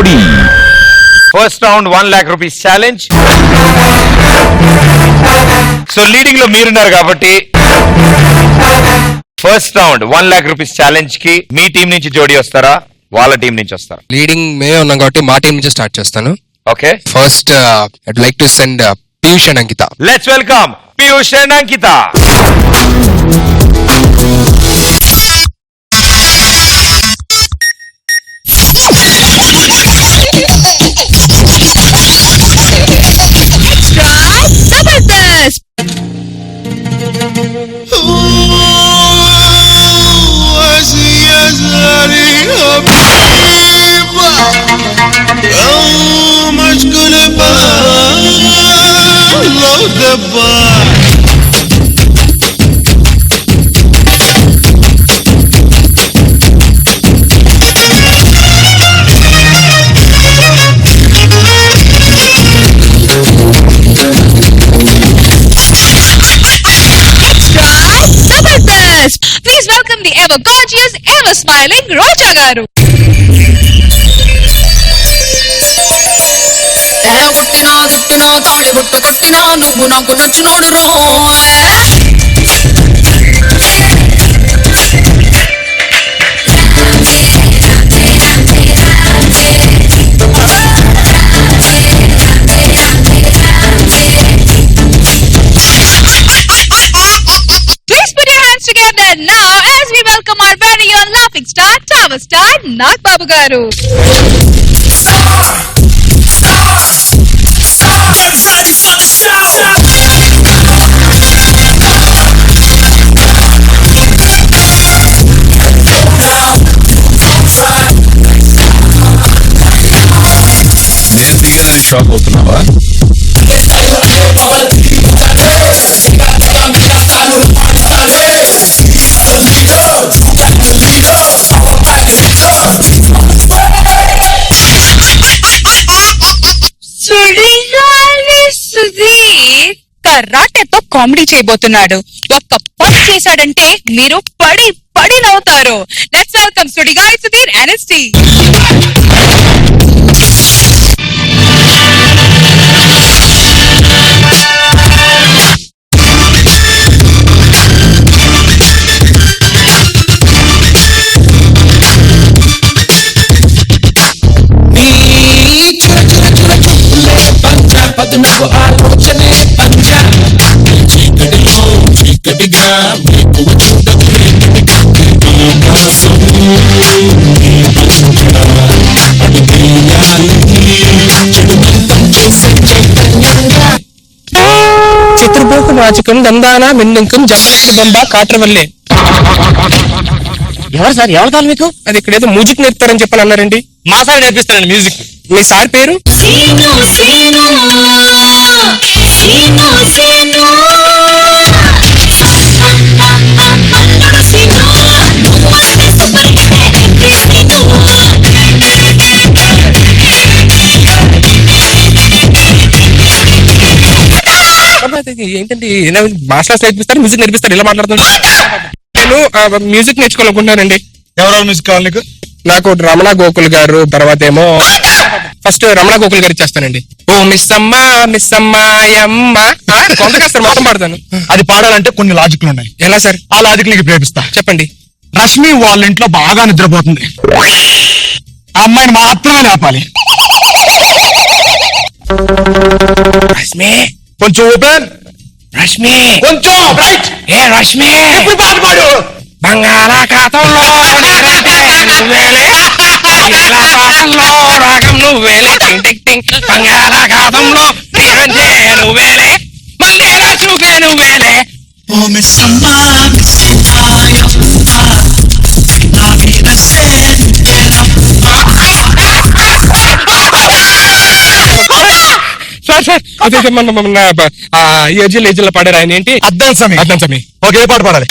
జోడీ first round one lakh rupees challenge so లీడింగ్లో మీరున్నారు కాబట్టి first round one lakh rupees ఛాలెంజ్కి మీ టీం నుంచి జోడీ వస్తారా? వాళ్ళ టీం నుంచి వస్తారా? లీడింగ్ మేమే ఉన్నాం కాబట్టి మా టీం నుంచి స్టార్ట్ చేస్తాను. Okay first I'd like to send Piyush and Ankita let's welcome Piyush and Ankita goodbye. Please welcome the ever gorgeous, ever smiling Roja Garu. தாழி விட்டு கத்தினான் நொங்கு நொங்கு நொச்சு நோடுறோம் Now, as we welcome our very own laughing star, Tower Star, Nag Babu Garu. Shock అవుతున్నావా Sudigali కరాటేతో comedy చేయబోతున్నాడు. ఒక్క పంచ్ చేశాడంటే మీరు పడి పడి నవ్వుతారు లెట్స్ వెల్కమ్ సుడిగాలి సుధీర్ ఎన్ఎస్టీ పంచ పదునకు ఆలోచనే పంచ చీకటిలో చీకటిగా మీకు చూడకు వాచకం దందాన మిన్నంకం జంబాకి బొంబ కాట్రవల్లే. ఎవరు సార్? ఎవరు కావాలి మీకు? అది ఇక్కడ ఏదో మ్యూజిక్ నేర్పుతారని చెప్పని అన్నారండి. మా సార్ నేర్పిస్తారండి మ్యూజిక్. మీ సార్ పేరు? ఏంటండి మాస్టర్స్ నేర్పిస్తారు మ్యూజిక్ నేర్పిస్తారు ఇలా మాట్లాడుతుంటే. నేను మ్యూజిక్ నేర్చుకోవాలనుకుంటున్నానండి. ఎవరెవరు మ్యూజిక్ కావాలి నీకు? నాకు రమణ గోకుల్ గారు తర్వాత ఏమో ఫస్ట్ రమణ గోకుల్ గారు ఇచ్చేస్తానండి. ఓ మిస్ అమ్మ మిస్ అమ్మాయమ్మ కాస్త మొత్తం పాడతాను. అది పాడాలంటే కొన్ని లాజిక్లు ఉన్నాయి. ఎలా సార్? ఆ లాజిక్ నీకు ప్రేమిస్తా చెప్పండి. రష్మి వాళ్ళ ఇంట్లో బాగా నిద్రపోతుంది. ఆ అమ్మాయిని మాత్రమే లేపాలి. రష్మి. కొంచెం ఓపెన్. రష్మి. కొంచెం రైట్ ఏ రష్మి. ఇప్పుడు పాట పాడు? బంగాళాఖాతంలో నువ్వేలే అదే మన మన ఆ ఏజిల్ ఏజిల్ పాడారు ఆయన ఏంటి? అద్దం అర్థం సమీ ఓకే ఏ పాట పాడాలి?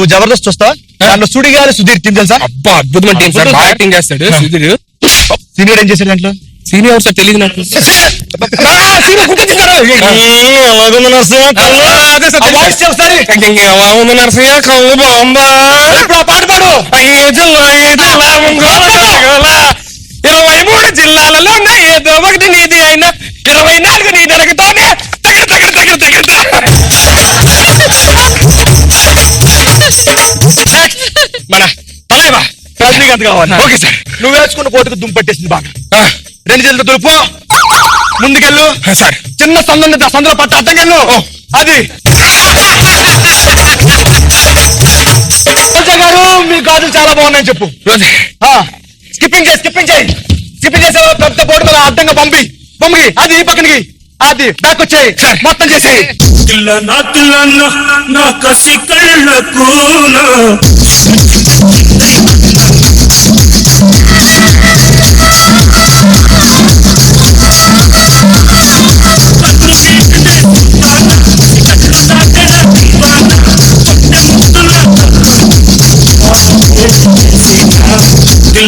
నువ్వు జబర్దస్త్ చూస్తావా దాంట్లో సుడిగాలి సుధీర్ టీం తెలుసా? అబ్బా అద్భుతమైన టీం సార్. బాగా యాక్టింగ్ చేస్తాడు సుధీర్. సీనియర్ ఏం చేశాడు దాంట్లో? సీనియర్ సార్ తెలియదు నాకు. నరసింహ కళ్ళు బాగుందా పాట పాడు? జిల్లా. ఇరవై మూడు జిల్లాలలో ఉన్న ఏదో ఒకటి నీది అయినా ఇరవై నాలుగు నీ నరకతోనే రజనీకాంత్ కావాలి? Okay sir. నువ్వు వేసుకున్న కోటుకు దుమ్ము పట్టేసింది బాగా. రెండు చేతులతో తులుపు ముందుకెళ్ళు. సార్. చిన్న సందు ఉంది, ఆ సందులో పట్ట అడ్డంకెళ్ళు. అది. గారు మీ గాజులు చాలా బాగున్నాయని చెప్పు. రోజు స్కిప్పింగ్ చేయి స్కిప్పింగ్ చేయి. స్కిప్పింగ్ చేసే పెద్ద బోర్డు మీద అడ్డంగా పంపి. పంపి. అది ఈ పక్కనికి. అది బ్యాక్ వచ్చేయి. మొత్తం చేసేయి. తిల్ల నా కసి కళ్ళకు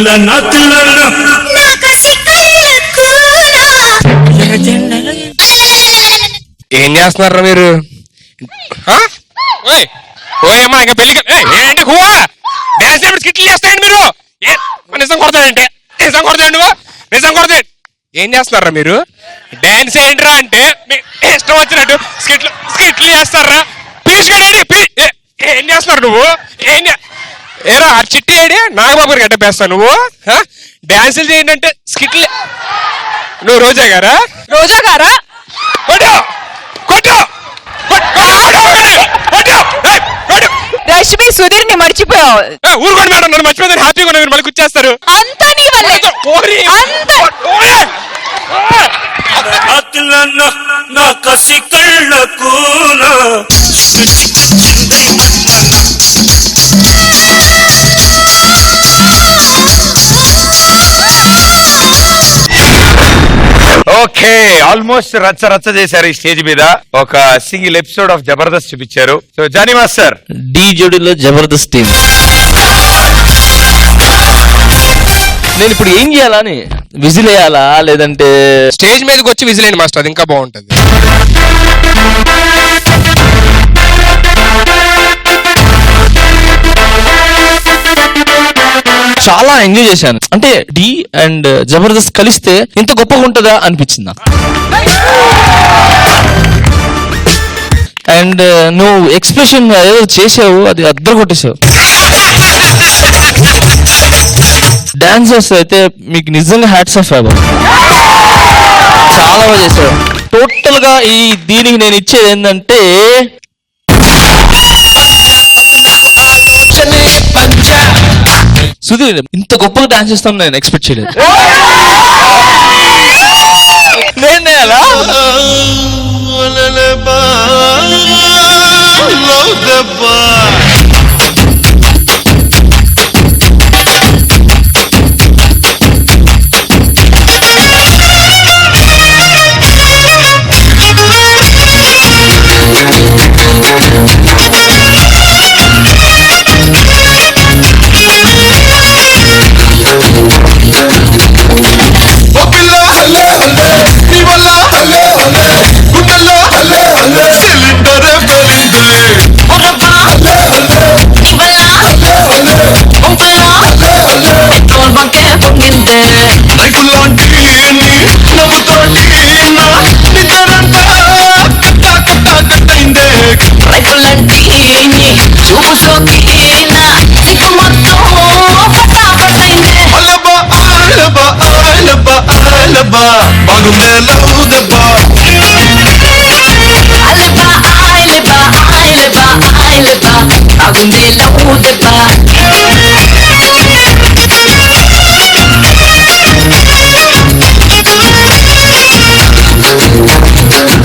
నా తిల్ల నా తిల్ల నా ఏం చేస్తున్నారా మీరు? ఆ? ఓయ్ ఓయమ్మా ఇంకా పెళ్ళికి ఏయ్, ఏంటి హువా? డ్యాన్స్ ఏమిటి స్కిట్లు చేస్తాయండి మీరు. ఏ నిజం కొడతాడంటే. నిజం కొడతాడు నువ్వు నిజం కొడతాడు. ఏం చేస్తున్నారా మీరు? డ్యాన్స్ ఏంట్రా అంటే ఇష్టం వచ్చినట్టు స్కిట్లు స్కిట్లు చేస్తారా? పీసుకెళ్ళి ఏం చేస్తున్నారు నువ్వు? ఏం చే- ఏరా ఆ చిట్టి ఏడి నాగబాబు గారికి అడ్డపేస్తావు నువ్వు? ఆ? డ్యాన్సులు చేయండి అంటే స్కిట్లు నువ్వు రోజా గారా? రోజా గారా? కొట్టు! కొట్టు! కొట్టు కొట్టు! ఏయ్, కొట్టు! రష్మి సుధీర్ని మర్చిపోయావు. ఊరుకోండి మేడం నన్ను మర్చిపోతే హ్యాపీగా ఉన్నా మీరు మళ్ళీ కూర్చేస్తారు అంతా నీ వల్లే. అంత. నా కసి కళ్ళకు ఓకే ఆల్మోస్ట్ రచ్చ రచ్చ చేశారు ఈ స్టేజ్ మీద. ఒక సింగిల్ ఎపిసోడ్ ఆఫ్ జబర్దస్త్ చూపించారు. So Johnny master. డి జోడీలో జబర్దస్త్ టీం. నేను ఇప్పుడు ఏం చేయాలని విజిల్ వేయాలా లేదంటే స్టేజ్ మీదకి వచ్చి విజిలేండి మాస్టర్ అది ఇంకా బాగుంటది. చాలా ఎంజాయ్ చేశాను. అంటే డి అండ్ జబర్దస్త్ కలిస్తే ఇంత గొప్పగా ఉంటుందా అనిపించింది నాకు. అండ్ uh, నువ్వు ఎక్స్ప్రెషన్ ఏదో చేసావు అది అద్దరు కొట్టేశావు డాన్సర్స్ అయితే మీకు నిజంగా హ్యాట్స్ ఆఫ్ అవ్వ చాలా బాగా చేశావు. టోటల్గా ఈ దీనికి నేను ఇచ్చేది ఏంటంటే సుధీర్ ఇంత గొప్పగా డాన్స్ చేస్తాను నేను ఎక్స్పెక్ట్ చేయలేదు. నేను ఎలా బాగుండే లవ్ దెబ్బ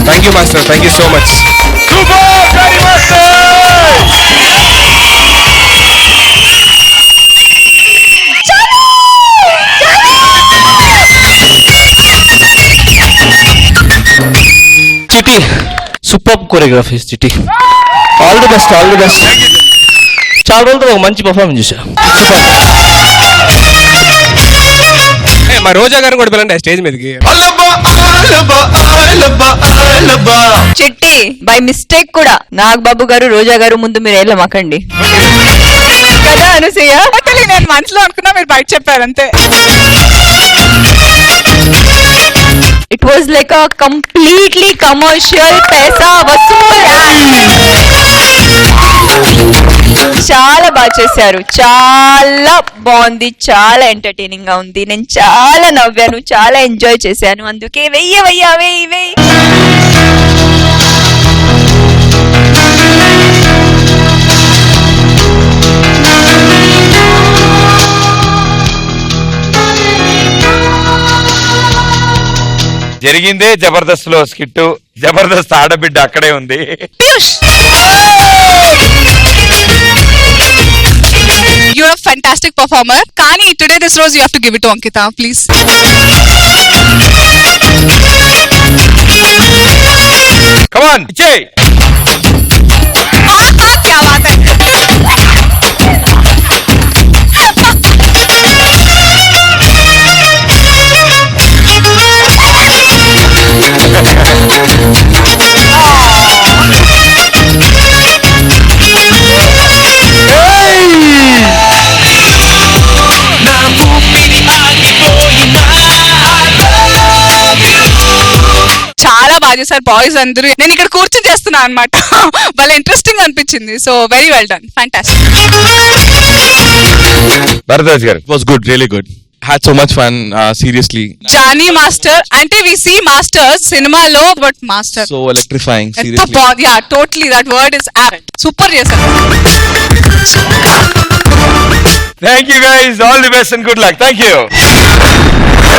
thank you master thank you so much Chitti super choreography Chitti all the best all the best చాలా రోజులతో ఒక మంచి పర్ఫార్మెన్స్ చూసా మా రోజా గారిని కూడా పిల్లండి స్టేజ్ మీదకి. చిట్టి బై మిస్టేక్ కూడా నాగబాబు గారు రోజా గారు ముందు మీరు వెళ్ళమాకండి కదా అనసూయ? నేను మనసులో అనుకున్నా మీరు బయట చెప్పారు అంతే. It was like a completely commercial పైసా వసూల్ చాలా బాగా చేశారు. చాలా బాగుంది. చాలా ఎంటర్టైనింగ్గా ఉంది. నేను చాలా నవ్వాను. చాలా ఎంజాయ్ చేశాను. అందుకే వెయ్యి వెయ్యి వెయ్యి వెయ్యి. జరిగిందే జబర్దస్త్ లో స్కిట్ జబర్దస్త్ ఆడబిడ్డ అక్కడే ఉంది పీయూష్ యూర్ ఫెంటాస్టిక్ పర్ఫార్మర్ కానీ today this rose you have to give it to Ankita please come on ఇచ్చేయ్ क्या बात है బాగా చేశారు బాయ్స్ అందరూ. నేను ఇక్కడ కూర్చొని చేస్తున్నా అనమాట వాళ్ళ ఇంట్రెస్టింగ్ అనిపించింది. So very well done fantastic Bharadwaj garu. Was good really good had so much fun seriously Johnny master అంటే వి సీ మాస్టర్స్ సినిమాలో but master so electrifying seriously yeah totally that word is apt super చేశారు. Thank you guys all the best and good luck thank you